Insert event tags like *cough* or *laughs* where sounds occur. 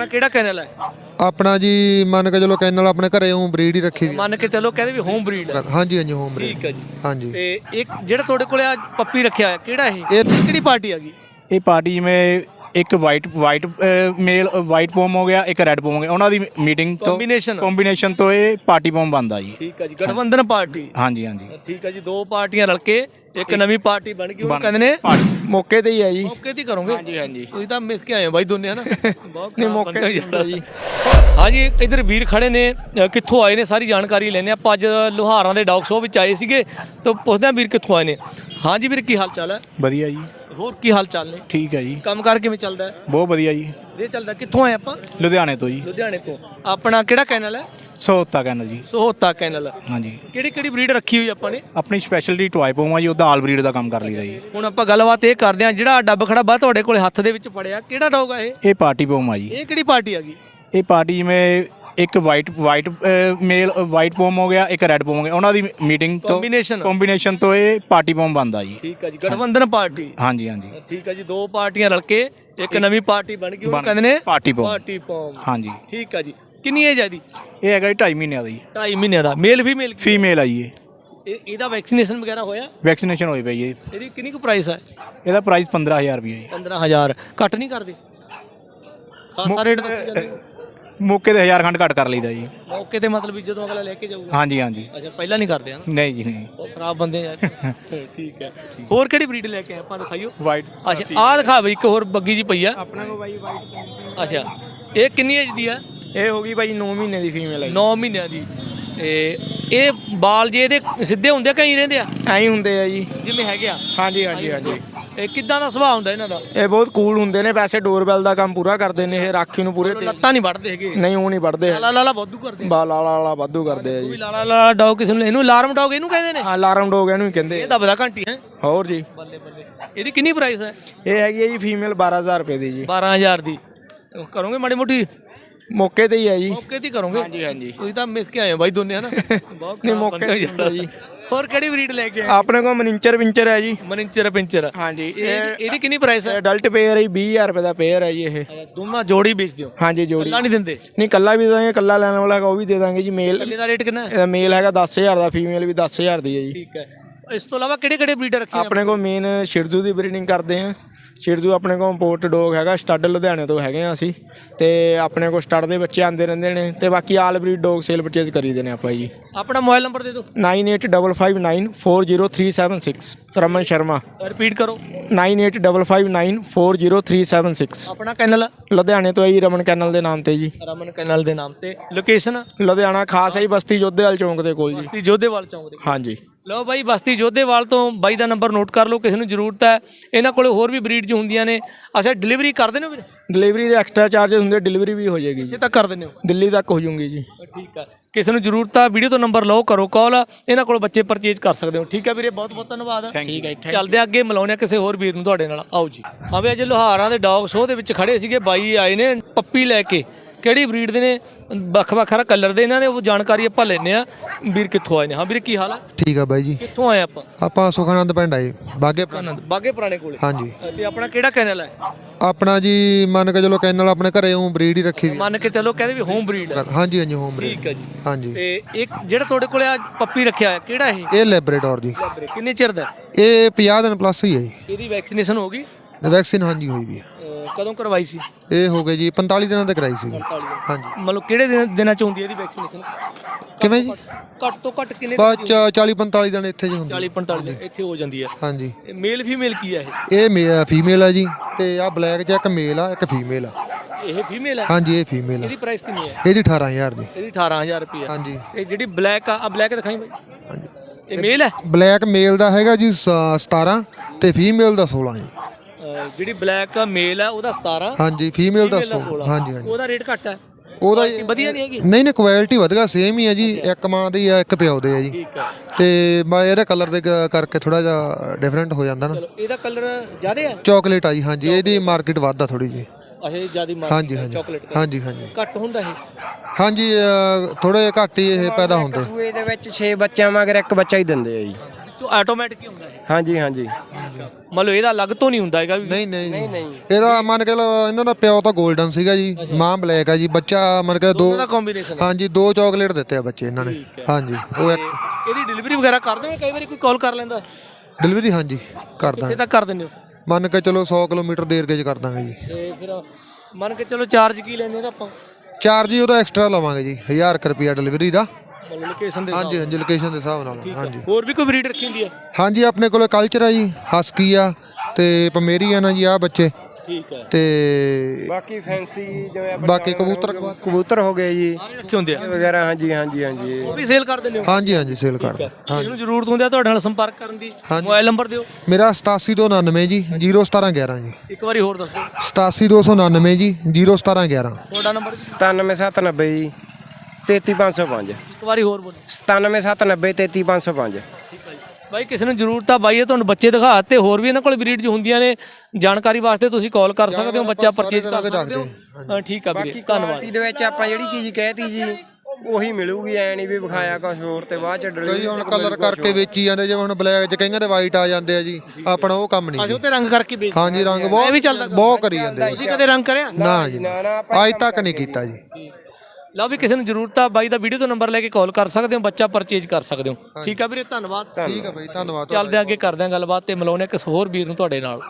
ਆਪਣਾ ਕਿਹੜਾ ਕੈਨਲ ਹੈ? ਆਪਣਾ ਜੀ ਮੰਨ ਕੇ ਚਲੋ ਕੈਨਲ ਆਪਣੇ ਘਰੇ ਉਹ ਬਰੀਡ ਹੀ ਰੱਖੀ ਵੀ ਮੰਨ ਕੇ ਚੱਲੋ ਕਹਿੰਦੇ ਵੀ ਹੋਮ ਬਰੀਡ ਹੈ ਹਾਂਜੀ ਹਾਂਜੀ ਹੋਮ ਬਰੀਡ ਠੀਕ ਹੈ ਜੀ। ਹਾਂਜੀ। ਤੇ ਇੱਕ ਜਿਹੜਾ ਤੁਹਾਡੇ ਕੋਲੇ ਆ ਪੱਪੀ ਰੱਖਿਆ ਹੋਇਆ ਕਿਹੜਾ ਇਹ? ਇਹ ਕਿਹੜੀ ਪਾਰਟੀ ਆ ਗਈ? ਇਹ ਪਾਰਟੀ ਜਿਵੇਂ ਇੱਕ white white male white Pom ਹੋ ਗਿਆ ਇੱਕ ਰੈੱਡ ਪੋਮ ਹੋ ਗਿਆ। ਉਹਨਾਂ ਦੀ ਮੀਟਿੰਗ ਤੋਂ। ਕੰਬੀਨੇਸ਼ਨ ਤੋਂ ਇਹ ਪਾਰਟੀ ਪੋਮ ਬਣਦਾ ਜੀ। ਠੀਕ ਹੈ ਜੀ ਗਠਬੰਧਨ ਪਾਰਟੀ। ਹਾਂਜੀ ਹਾਂਜੀ। ਠੀਕ ਹੈ ਜੀ ਦੋ ਪਾਰਟੀਆਂ ਰਲ ਕੇ ਇੱਕ ਨਵੀਂ ਪਾਰਟੀ ਬਣ ਗਈ ਉਹ ਕਹਿੰਦੇ ਨੇ ਮੌਕੇ ਤੇ ਹੀ ਹੈ ਜੀ। ਮੌਕੇ ਤੇ ਹੀ ਕਰੋਗੇ? ਹਾਂਜੀ ਹਾਂਜੀ। ਤੁਸੀਂ ਤਾਂ ਮਿਸ ਕੇ ਆਏ ਹੋ ਬਾਈ ਦੋਨੇ ਹਨਾ? *laughs* ਬਹੁਤ ਨਹੀਂ ਮੌਕੇ ਤੇ ਹੁੰਦਾ ਜੀ। ਹਾਂਜੀ ਇਧਰ ਵੀਰ ਖੜੇ ਨੇ ਅ, ਕਿੱਥੋਂ ਆਏ ਨੇ? ਸਾਰੀ ਜਾਣਕਾਰੀ ਲੈਣੇ ਆਪਾਂ ਅੱਜ ਲੋਹਾਰਾਂ ਦੇ ਡੌਗ ਸ਼ੋਅ ਵਿੱਚ ਆਏ ਸੀਗੇ ਤਾਂ ਪੁੱਛਦੇ ਹਾਂ ਵੀਰ ਕਿੱਥੋਂ ਆਏ ਨੇ। ਹਾਂਜੀ ਵੀਰ ਕੀ ਹਾਲ ਚਾਲ ਹੈ? ਵਧੀਆ ਜੀ। ਹੋਰ ਕੀ ਹਾਲ ਚਾਲ ਨੇ? ਠੀਕ ਹੈ ਜੀ। ਕੰਮ ਕਾਰ ਕਿਵੇਂ ਚੱਲਦਾ ਹੈ? ਬਹੁਤ ਵਧੀਆ ਜੀ। ਇਹ ਚੱਲਦਾ ਕਿੱਥੋਂ ਆਏ ਆਪਾਂ? ਲੁਧਿਆਣੇ ਤੋਂ ਜੀ। ਲੁਧਿਆਣੇ ਤੋਂ। ਆਪਣਾ ਕਿਹੜਾ ਕੈਨਲ ਹੈ? ਸੋਤਾ ਕੈਨਲ ਜੀ। ਸੋਹਤਾ ਕੈਨਲ। ਹਾਂਜੀ। ਕਿਹੜੀ ਕਿਹੜੀ ਬਰੀਡ ਰੱਖੀ ਹੋਈ ਆਪਾਂ ਨੇ? ਆਪਣੀ ਸਪੈਸ਼ਲਿਟੀ ਟੋਏ ਪੋਮ ਆ ਜੀ ਉਹਦਾ ਆਲ ਬਰੀਡ ਦਾ ਕੰਮ ਕਰ ਲਈਦਾ ਜੀ। ਹੁਣ ਆਪਾਂ ਗੱਲਬਾਤ ਇਹ ਕਰਦੇ ਹਾਂ ਜਿਹੜਾ ਡੱਬ ਖੜਾ ਬਾ ਤੁਹਾਡੇ ਕੋਲੇ ਹੱਥ ਦੇ ਵਿੱਚ ਫੜਿਆ ਕਿਹੜਾ ਡੌਗ ਆ ਇਹ? ਇਹ ਪਾਰਟੀ ਪੋਮ ਆ ਜੀ। ਇਹ ਕਿਹੜੀ ਪਾਰਟੀ ਆ ਗਈ? ਇਹ ਪਾਰਟੀ ਜਿਵੇਂ ਇੱਕ white white male white Pom ਹੋ ਗਿਆ ਇੱਕ ਰੈੱਡ ਪੋਮ ਹੋ ਗਿਆ। ਉਹਨਾਂ ਦੀ ਮੀਟਿੰਗ ਤੋਂ। ਕੰਬੀਨੇਸ਼ਨ ਤੋਂ ਇਹ ਪਾਰਟੀ ਪੋਮ ਬਣਦਾ ਜੀ। ਠੀਕ ਹੈ ਜੀ ਗਠਬੰਧਨ ਪਾਰਟੀ। ਹਾਂਜੀ ਹਾਂਜੀ। ਠੀਕ ਹੈ ਜੀ ਦੋ ਪਾਰਟੀਆਂ ਰਲ ਕੇ ਇੱਕ ਨਵੀਂ ਪਾਰਟੀ ਬਣ ਗਈ ਉਹ ਕਹਿੰਦੇ ਨੇ ਪਾਰਟੀ ਪੋਮ। ਪਾਰਟੀ ਪੌਮ। ਹਾਂਜੀ। ਠੀਕ ਹੈ ਜੀ। ਕਿੰਨੀ ਏਜ ਹੈ ਦੀ ਇਹ ਹੈਗਾ ਜੀ 2.5 ਮਹੀਨਿਆਂ ਦਾ। ਜੀ 2.5 ਮਹੀਨਿਆਂ ਦਾ। ਮੇਲ ਫੀਮੇਲ ਫੀਮੇਲ ਆ ਜੀ ਇਹ। ਇਹਦਾ ਵੈਕਸੀਨੇਸ਼ਨ ਵਗੈਰਾ ਹੋਇਆ? ਵੈਕਸੀਨੇਸ਼ਨ ਹੋਈ ਪਈ ਹੈ ਇਹਦੀ ਕਿੰਨੀ ਕੁ ਪ੍ਰਾਈਸ ਹੈ ਇਹਦਾ ਪ੍ਰਾਈਸ 15000 ਰੁਪਏ ਜੀ। 15000 ਘੱਟ ਨਹੀਂ ਕਰਦੇ? ਖਾਸਾ ਰੇਟ ਦੱਸ ਜਾਂਦੇ ਹੋ। ਮੌਕੇ ਤੇ 1000 ਖੰਡ ਘੱਟ ਕਰ ਲਈਦਾ ਜੀ। ਮੌਕੇ ਤੇ ਮਤਲਬ ਵੀ ਜਦੋਂ ਅਗਲਾ ਲੈ ਕੇ ਜਾਊਗਾ? ਹਾਂਜੀ ਹਾਂਜੀ। ਅੱਛਾ ਪਹਿਲਾਂ ਨਹੀਂ ਕਰਦੇ ਹਨ? ਨਹੀਂ ਜੀ ਨਹੀਂ। ਬਹੁਤ ਖਰਾਬ ਬੰਦੇ ਆ ਯਾਰ। *laughs* ਠੀਕ ਹੈ। ਹੋਰ ਕਿਹੜੀ ਬਰੀਡ ਲੈ ਕੇ ਆਏ? ਆਪਾਂ ਦਿਖਾਈਓ। ਵਾਈਟ ਅੱਛਾ ਆਹ ਦਿਖਾ ਬਈ ਇੱਕ ਹੋਰ ਬੱਗੀ ਜੀ ਪਈ ਆ। ਆਪਣਾ ਕੋ ਬਾਈ ਵਾਈਟ ਅੱਛਾ ਇਹ ਕਿੰਨੀ ਏਜ ਦੀ ਆ? ਇਹ ਹੋ ਗਈ ਬਾਈ 9 ਮਹੀਨੇ ਦੀ ਫੀਮੇਲ ਹੈ 9 ਮਹੀਨਿਆਂ ਦੀ। ਤੇ ਇਹ ਬਾਲ ਜੇ ਇਹਦੇ ਸਿੱਧੇ ਹੁੰਦੇ ਆ ਕਈ ਰਹਿੰਦੇ ਆ? ਐਂ ਹੀ ਹੁੰਦੇ ਆ ਜੀ। ਜਿਵੇਂ ਹੈਗੇ ਆ। ਹਾਂਜੀ ਹਾਂਜੀ ਹਾਂਜੀ। ਇਹ ਕਿੱਦਾਂ ਦਾ ਸੁਭਾਅ ਹੁੰਦਾ ਇਹਨਾਂ ਦਾ? ਇਹ ਬਹੁਤ ਕੂਲ ਹੁੰਦੇ ਨੇ ਵੈਸੇ ਡੋਰਬੈਲ ਦਾ ਕੰਮ ਪੂਰਾ ਕਰਦੇ ਨੇ ਇਹ ਰਾਖੀ ਨੂੰ ਪੂਰੇ ਤੇ ਲੱਤਾਂ ਨਹੀਂ ਵੱਢਦੇ ਹੈਗੇ। ਨਹੀਂ ਉਹ ਨਹੀਂ ਵੜਦੇ ਲਾਲਾ ਲਾਲਾ ਬੋਧੂ ਕਰਦੇ ਬਾ ਲਾ ਲਾ ਲਾ ਵਾਧੂ ਕਰਦੇ ਆ ਕੋਈ ਜੀ। ਲਾਲਾ ਲਾਲਾ ਡੌਗ ਕਿਸੇ ਨੂੰ ਇਹਨੂੰ ਅਲਾਰਮ ਡੌਗ ਇਹਨੂੰ ਕਹਿੰਦੇ ਨੇ? ਹਾਂ ਅਲਾਰਮ ਡੋਗ ਇਹਨੂੰ ਹੀ ਕਹਿੰਦੇ ਇਹ। ਦੱਬਦਾ ਘੰਟੀ ਹੈ। ਹੋਰ ਜੀ। ਬੱਲੇ ਬੱਲੇ। ਇਹਦੀ ਕਿੰਨੀ ਪ੍ਰਾਈਸ ਹੈ? ਇਹ ਹੈਗੀ ਹੈ ਜੀ ਫੀਮੇਲ 12000 ਰੁਪਏ ਦੀ ਜੀ। 12000 ਦੀ। ਕਰੋਗੇ ਮਾੜੀ ਮੋਟੀ? ਮੌਕੇ ਤੇ ਹੀ ਹੈ ਜੀ। ਮੌਕੇ ਤੇ ਹੀ ਕਰੋਗੇ? ਹਾਂਜੀ ਹਾਂਜੀ। ਤੁਸੀਂ ਤਾਂ ਮਿਸ ਕੇ ਆਏ ਹੋ ਬਾਈ ਦੋਨੇ ਹਨਾ? *laughs* ਬਹੁਤ ਨਹੀਂ ਮੌਕੇ ਤੇ ਹੋ ਹੀ ਹੁੰਦਾ ਜੀ। ਹੋਰ ਕਿਹੜੀ ਬਰੀਡ ਲੈ ਕੇ ਆਏ? ਆਪਣੇ ਕੋਲ ਮਨਿੰਚਰ ਵਿੰਚਰ ਹੈ ਜੀ। ਮਨਿੰਚਰ ਪਿੰਚਰ। ਹਾਂਜੀ ਇਹ ਇਹ ਇਹਦੀ ਕਿੰਨੀ ਪ੍ਰਾਈਸ ਹੈ? ਅਡਲਟ ਪੇਅਰ ਹੈ ਜੀ, 20000 ਰੁਪਏ ਦਾ ਪੇਅਰ ਹੈ ਜੀ ਇਹ। ਦੋਨਾਂ ਜੋੜੀ ਵੇਚ ਦਿਓ ਹਾਂਜੀ ਜੋੜੀ। ਕੱਲਾ ਨਹੀਂ ਦਿੰਦੇ? ਨਹੀਂ ਕੱਲਾ ਵੀ ਦੇ ਦਾਂਗੇ ਕੱਲਾ ਲੈਣ ਵਾਲਾ ਹੈਗਾ ਉਹ ਵੀ ਦੇ ਦਾਂਗੇ ਜੀ ਮੇਲ ਕੱਲੇ ਦਾ ਰੇਟ ਕਿੰਨਾ ਹੈ? ਇਹਦਾ ਮੇਲ ਹੈਗਾ 10000 ਦਾ ਫੀਮੇਲ ਵੀ 10000 ਦੀ ਹੈ ਜੀ। ਠੀਕ ਹੈ। ਇਸ ਤੋਂ ਇਲਾਵਾ ਕਿਹੜੇ ਕਿਹੜੇ ਬਰੀਡਰ ਰੱਖੇ? ਆਪਣੇ ਕੋਲ ਮੇਨ ਸ਼ਿਰਜ਼ੂ ਦੀ ਬਰੀਡਿੰਗ ਕਰਦੇ ਆ ਸ਼ਿਰਜ਼ੂ ਆਪਣੇ ਕੋਲ ਇੰਪੋਰਟ ਡੋਗ ਹੈਗਾ ਸਟੱਡ ਲੁਧਿਆਣੇ ਤੋਂ ਹੈਗੇ ਆ ਅਸੀਂ। ਤੇ ਆਪਣੇ ਕੋਲ ਸਟੱਡ ਦੇ ਬੱਚੇ ਆਂਦੇ ਰਹਿੰਦੇ ਨੇ ਤੇ ਬਾਕੀ all breed dog sale purchase ਕਰੀਦੇ ਨੇ ਆਪਾਂ ਜੀ। ਆਪਣਾ ਮੋਬਾਈਲ ਨੰਬਰ ਦੇ ਦਿਓ। 9855940376 ਰਮਨ ਸ਼ਰਮਾ। ਰਿਪੀਟ ਕਰੋ। 9855940376 ਆਪਣਾ ਕੈਨਲ ਲੁਧਿਆਣੇ ਤੋਂ ਹੈ ਜੀ ਰਮਨ ਕੈਨਲ ਦੇ ਨਾਮ ਤੇ ਜੀ। ਰਮਨ ਕੈਨਲ ਦੇ ਨਾਮ ਤੇ। ਲੋਕੇਸ਼ਨ ਲੁਧਿਆਣਾ ਖਾਸ ਹੈ ਜੀ ਬਸਤੀ ਜੋਧੇਵਾਲ ਚੌਂਕ ਦੇ ਕੋਲ ਜੀ। ਬਸਤੀ ਜੋਧੇਵਾਲ ਚੌਂਕ ਦੇ ਹਾਂਜੀ। ਲਓ ਬਾਈ ਬਸਤੀ ਜੋਧੇਵਾਲ ਤੋਂ ਬਾਈ ਦਾ ਨੰਬਰ ਨੋਟ ਕਰ ਲਓ ਕਿਸੇ ਨੂੰ ਜ਼ਰੂਰਤ ਹੈ। ਇਹਨਾਂ ਕੋਲੇ ਹੋਰ ਵੀ ਬਰੀਡ ਚ ਹੁੰਦੀਆਂ ਨੇ। ਅੱਛਾ ਡਿਲੀਵਰੀ ਕਰ ਦਿੰਦੇ ਹੋ ਵੀਰੇ ਡਿਲੀਵਰੀ ਦੇ ਐਕਸਟਰਾ ਚਾਰजेस ਹੁੰਦੇ ਡਿਲੀਵਰੀ ਵੀ ਹੋ ਜਾਏਗੀ ਜੀ। ਕਿੱਥੇ ਤੱਕ ਕਰ ਦਿੰਦੇ ਹੋ? ਦਿੱਲੀ ਤੱਕ ਹੋ ਜੂਗੀ ਜੀ। ਠੀਕ ਹੈ ਕਿਸੇ ਨੂੰ ਜ਼ਰੂਰਤ ਆ ਵੀਡੀਓ ਤੋਂ ਨੰਬਰ ਲਓ ਕਰੋ ਕਾਲ ਇਹਨਾਂ ਕੋਲ ਬੱਚੇ ਪਰਚੇਜ ਕਰ ਸਕਦੇ ਹੋ। ਠੀਕ ਹੈ ਵੀਰੇ ਬਹੁਤ ਬਹੁਤ ਧੰਨਵਾਦ ਠੀਕ ਹੈ ਚੱਲਦੇ ਆ ਅੱਗੇ ਮਿਲਾਉਂਦੇ ਆ ਕਿਸੇ ਹੋਰ ਵੀਰ ਨੂੰ ਤੁਹਾਡੇ ਨਾਲ। ਆਓ ਜੀ। ਹਾਂ ਵੀ ਅੱਜ ਲੋਹਾਰਾਂ ਦੇ ਡੌਗ ਸ਼ੋਅ ਦੇ ਵਿੱਚ ਖੜੇ ਸੀਗੇ ਬਾਈ ਆਏ ਨੇ ਪੱਪੀ ਲੈ ਕੇ। ਕਿਹੜੀ ਬਰੀਡ ਦੇ ਨੇ? ਵੱਖ ਵੱਖ ਕਲਰ ਦੇ ਇਹਨਾਂ ਦੇ ਉਹ ਜਾਣਕਾਰੀ ਆਪਾਂ ਲੈਣੇ ਆ ਵੀਰ ਕਿੱਥੋਂ ਆਏ ਨੇ? ਹਾਂ ਵੀਰ ਕੀ ਹਾਲ ਹੈ ਠੀਕ ਆ ਬਾਈ ਜੀ। ਕਿੱਥੋਂ ਆਏ ਆਪਾਂ? ਆਪਾਂ ਸੁਖਾਨੰਦ ਪਿੰਡ ਆਏ ਬਾਗੇ ਬਾਗੇ ਪੁਰਾਣੇ ਕੋਲੇ। ਹਾਂਜੀ। ਤੇ ਆਪਣਾ ਕਿਹੜਾ ਕੈਨਲ ਹੈ ਆਪਣਾ ਜੀ ਮੰਨ ਕੇ ਚਲੋ ਕੈਨਲ ਆਪਣੇ ਘਰੇ ਉਹ ਬਰੀਡ ਹੀ ਰੱਖੀ ਵੀ ਮੰਨ ਕੇ ਚੱਲੋ ਕਹਿੰਦੇ ਵੀ ਹੋਮ ਬਰੀਡ ਹੈ ਹਾਂਜੀ ਹਾਂਜੀ ਹੋਮ ਬਰੀਡ ਠੀਕ ਹੈ ਜੀ। ਹਾਂਜੀ। ਤੇ ਇੱਕ ਜਿਹੜਾ ਤੁਹਾਡੇ ਕੋਲੇ ਆ ਪੱਪੀ ਰੱਖਿਆ ਹੋਇਆ ਕਿਹੜਾ ਇਹ? ਇਹ ਲੈਬਰੇਟੋਰ ਜੀ। ਕਿੰਨੇ ਚਿਰ ਦਾ? ਹੈ? ਇਹ 50 ਦਿਨ ਪਲੱਸ ਹੀ ਹੈ ਜੀ। ਇਹਦੀ ਵੈਕਸੀਨੇਸ਼ਨ ਹੋ ਗਈ? ਵੈਕਸੀਨ ਹਾਂਜੀ ਹੋਈ ਵੀ ਹੈ ਅਹ ਕਦੋਂ ਕਰਵਾਈ ਸੀ? ਇਹ ਹੋ ਗਏ ਜੀ 45 ਦਿਨਾਂ ਤੇ ਕਰਾਈ ਸੀ ਹਾਂਜੀ। ਮਤਲਬ ਕਿਹੜੇ ਦਿਨ ਦਿਨਾਂ ਚ ਹੁੰਦੀ ਹੈ ਇਹਦੀ ਵੈਕਸੀਨੇਸ਼ਨ ਕਿਵੇਂ ਜੀ? ਘੱਟ ਤੋਂ ਘੱਟ ਕਿੰਨੇ ਬਸ 40 45 ਦਿਨ ਇੱਥੇ ਜੀ ਹੁੰਦੀ 40 45 ਦਿਨ ਇੱਥੇ ਹੋ ਜਾਂਦੀ ਹੈ। ਹਾਂਜੀ। ਇਹ ਮੇਲ ਫੀਮੇਲ ਕੀ ਹੈ ਇਹ? ਇਹ ਫੀਮੇਲ ਆ ਜੀ ਤੇ ਆ ਬਲੈਕ ਇੱਕ ਮੇਲ ਆ ਇੱਕ ਫੀਮੇਲ ਆ। ਇਹ ਫੀਮੇਲ ਹੈ ਹਾਂਜੀ ਇਹ ਫੀਮੇਲ ਆ। ਇਹਦੀ ਪ੍ਰਾਈਸ ਕਿੰਨੀ ਹੈ? ਇਹਦੀ 18000 ਦੀ। ਇਹਦੀ 18000 ਰੁਪਏ ਹਾਂਜੀ। ਇਹ ਜਿਹੜੀ ਬਲੈਕ ਆ ਆ ਬਲੈਕ ਦਿਖਾਈ ਬਾਈ। ਹਾਂਜੀ। ਇਹ ਮੇਲ ਹੈ? ਬਲੈਕ ਮੇਲ ਦਾ ਹੈਗਾ ਜੀ ਸ- 17 ਤੇ ਫੀਮੇਲ ਦਾ 16 ਜੀ। ਜਿਹੜੀ ਬਲੈਕ ਮੇਲ ਹੈ ਉਹਦਾ 17 ਹਾਂਜੀ ਫੀਮੇਲ ਦਾ female 16 ਹਾਂਜੀ ਹਾਂਜੀ। ਉਹਦਾ ਰੇਟ ਘੱਟ ਹੈ ਉਹਦਾ ਇਹ ਵਧੀਆ ਨਹੀਂ ਹੈਗੀ? ਨਹੀਂ ਨਹੀਂ ਕੁਆਲਿਟੀ ਵਧੀਆ ਸੇਮ ਹੀ ਆ ਜੀ। ਇੱਕ ਮਾਂ ਦੀ ਆ ਇੱਕ ਪਿਓ ਦੇ ਆ ਜੀ। ਠੀਕ ਹੈ। ਤੇ ਮੈਂ ਇਹਦੇ ਕਲਰ ਦੇ ਕਰਕੇ ਥੋੜਾ ਜਿਹਾ ਡਿਫਰੈਂਟ ਹੋ ਜਾਂਦਾ ਨਾ। ਚਲੋ ਇਹਦਾ ਕਲਰ ਜ਼ਿਆਦਾ ਹੈ ਚਾਕਲੇਟ ਆ ਜੀ ਹਾਂਜੀ। ਇਹਦੀ ਮਾਰਕੀਟ ਵੱਧ ਆ ਥੋੜੀ ਜੀ ਅਹੇ ਜ਼ਿਆਦਾ ਮਾਰ ਹਾਂਜੀ ਹਾਂਜੀ। ਚਾਕਲੇਟ ਹਾਂਜੀ ਹਾਂਜੀ। ਘੱਟ ਹੁੰਦਾ ਇਹ? ਹਾਂਜੀ ਥੋੜੇ ਘੱਟ ਹੀ ਇਹ ਪੈਦਾ ਹੁੰਦੇ। ਸੂਏ ਦੇ ਵਿੱਚ 6 ਬੱਚਿਆਂ ਮਗਰ ਇੱਕ ਬੱਚਾ ਹੀ ਦਿੰਦੇ ਆ ਜੀ। ਚੋ ਆਟੋਮੈਟਿਕ ਹੀ ਹੁੰਦਾ ਹੈ ਹਾਂਜੀ ਹਾਂਜੀ। ਮੰਨ ਲਓ ਇਹਦਾ ਅਲੱਗ ਤੋਂ ਨਹੀਂ ਹੁੰਦਾ ਹੈਗਾ ਵੀ। ਨਹੀਂ ਨਹੀਂ ਨਹੀਂ। ਇਹਦਾ ਮੰਨ ਕੇ ਲਓ ਇਹਨਾਂ ਦਾ ਪਿਓ ਤਾਂ 골ਡਨ ਸੀਗਾ ਜੀ ਮਾਂ ਬਲੈਕ ਆ ਜੀ ਬੱਚਾ ਮੰਨ ਕੇ ਦੋ ਹੈ। ਹਾਂਜੀ ਦੋ ਚਾਕਲੇਟ ਦਿੱਤੇ ਆ ਬੱਚੇ ਇਹਨਾਂ ਨੇ। ਹਾਂਜੀ ਉਹ ਇੱਕ ਇਹਦੀ ਡਿਲੀਵਰੀ ਵਗੈਰਾ ਕਰਦੇ ਹੋ ਕਈ ਵਾਰੀ ਕੋਈ ਕਾਲ ਕਰ ਲੈਂਦਾ? ਡਿਲੀਵਰੀ ਹਾਂਜੀ ਕਰ ਕਿੱਥੇ ਦਾਂਗੇ। ਤੱਕ ਕਰ ਦਿੰਦੇ ਹੋ? ਮੰਨ ਕੇ ਚਲੋ 100 ਕਿਲੋਮੀਟਰ ਦੇ ਏਰੀਏ 'ਚ ਕਰ ਦਾਂਗੇ ਜੀ। ਤੇ ਫਿਰ ਮੰਨ ਕੇ ਚਲੋ ਚਾਰਜ ਕੀ ਲੈਣੇ ਦਾ ਆਪਾਂ? ਚਾਰਜ ਜੀ ਉਹਦਾ ਐਕਸਟਰਾ ਲਵਾਂਗੇ ਜੀ 1000 ਕੁ ਰੁਪਿਆ ਡਿਲੀਵਰੀ ਦਾ। ਮੰਨ ਲਓ ਲੋਕੇਸ਼ਨ ਦੇ ਹਾਂਜੀ ਹਾਂਜੀ ਲੋਕੇਸ਼ਨ ਦੇ ਹਿਸਾਬ ਨਾਲ। ਹਾਂਜੀ। ਹੋਰ ਵੀ ਕੋਈ ਬਰੀਡ ਰੱਖੀ ਹੁੰਦੀ ਹੈ? ਹਾਂਜੀ ਆਪਣੇ ਕੋਲੇ ਕਲਚਰ ਆ ਜੀ ਹਸਕੀ ਆ ਤੇ ਪਮੇਰੀਅਨ ਆ ਜੀ ਆ ਬੱਚੇ। ਠੀਕ ਹੈ। ਤੇ ਬਾਕੀ ਫੈਂਸੀ ਜਿਵੇਂ ਆਪਣੇ ਬਾਕੀ ਕਬੂਤਰ। ਕਬੂਤਰ ਹੋ ਗਏ ਜੀ। ਸਾਰੇ ਰੱਖੇ ਹੁੰਦੇ ਆ? ਵਗੈਰਾ ਹਾਂਜੀ ਹਾਂਜੀ ਹਾਂਜੀ। ਉਹ ਵੀ ਸੇਲ ਕਰ ਦਿੰਦੇ ਹੋ? ਹਾਂਜੀ ਹਾਂਜੀ ਸੇਲ ਕਰ। ਕਿਸੇ ਨੂੰ ਜ਼ਰੂਰਤ ਹੁੰਦੀ ਆ ਤੁਹਾਡੇ ਨਾਲ ਸੰਪਰਕ ਕਰਨ ਦੀ? ਮੋਬਾਈਲ ਨੰਬਰ ਦਿਓ। ਮੇਰਾ 8799 ਜੀ 01711 ਜੀ। ਇੱਕ ਵਾਰੀ ਹੋਰ ਦੱਸੋ। 87299 ਜੀ 01711 ਤੁਹਾਡਾ ਨੰਬਰ ਜੀ? 97790 ਜੀ। 33505 ਇੱਕ ਵਾਰੀ ਹੋਰ ਬੋਲੋ। 97790 33505 ਠੀਕ ਹੈ ਜੀ। ਬਾਈ ਕਿਸੇ ਨੂੰ ਜ਼ਰੂਰਤ ਆ ਬਾਈ ਇਹ ਤੁਹਾਨੂੰ ਬੱਚੇ ਦਿਖਾ ਤੇ ਹੋਰ ਵੀ ਇਹਨਾਂ ਕੋਲ ਬਰੀਡ ਜੋ ਹੁੰਦੀਆਂ ਨੇ ਜਾਣਕਾਰੀ ਵਾਸਤੇ ਤੁਸੀਂ ਕਾਲ ਕਰ ਸਕਦੇ ਹੋ ਬੱਚਾ ਪਰਚੇਜ਼ ਕਰ ਸਕਦੇ ਹੋ। ਹਾਂ, ਠੀਕ ਆ ਵੀਰੇ ਧੰਨਵਾਦ। ਕੁਆਲਿਟੀ ਦੇ ਵਿੱਚ ਆਪਾਂ ਜਿਹੜੀ ਚੀਜ਼ ਕਹਿਤੀ ਜੀ ਉਹੀ ਮਿਲੂਗੀ ਐ ਨਹੀਂ ਵੀ ਵਿਖਾਇਆ ਕੁਝ ਹੋਰ ਤੇ ਬਾਅਦ ਚ ਕਈ ਡਿਲੀਵਰੀ ਹੁਣ ਕਲਰ ਕਰਕੇ ਵੇਚੀ ਜਾਂਦੇ ਜਿਵੇਂ ਹੁਣ ਬਲੈਕ ਚ ਕਈਆਂ ਦੇ ਵਾਈਟ ਆ ਜਾਂਦੇ ਆ ਜੀ ਆਪਣਾ ਉਹ ਕੰਮ ਨਹੀਂ ਅਸੀਂ ਜੀ। ਉਹ ਤੇ ਰੰਗ ਕਰਕੇ ਵੇਚ ਹਾਂਜੀ ਰੰਗ ਇਹ ਵੀ ਬਹੁਤ। ਬਹੁਤ ਕਰੀ ਜਾਂਦੇ ਜੀ। ਤੁਸੀਂ ਕਦੇ ਰੰਗ ਕਰਿਆ? ਨਾ ਜੀ ਅੱਜ ਤੱਕ ਨਹੀਂ ਕੀਤਾ ਜੀ। ਲਓ ਵੀ ਕਿਸੇ ਨੂੰ ਜ਼ਰੂਰਤ ਆ ਬਾਈ ਦਾ ਵੀਡੀਓ ਤੋਂ ਨੰਬਰ ਲੈ ਕੇ ਕਾਲ ਕਰ ਸਕਦੇ ਹੋ ਬੱਚਾ ਪਰਚੇਜ਼ ਕਰ ਸਕਦੇ ਹੋ। ਠੀਕ ਆ ਵੀਰੇ ਧੰਨਵਾਦ। ਠੀਕ ਹੈ ਬਾਈ ਧੰਨਵਾਦ ਚੱਲਦੇ ਅੱਗੇ ਕਰਦੇ ਹਾਂ ਗੱਲਬਾਤ ਤੇ ਮਿਲਾਉਂਦੇ ਹਾਂ ਕਿਸੇ ਹੋਰ ਵੀਰ ਨੂੰ ਤੁਹਾਡੇ ਨਾਲ।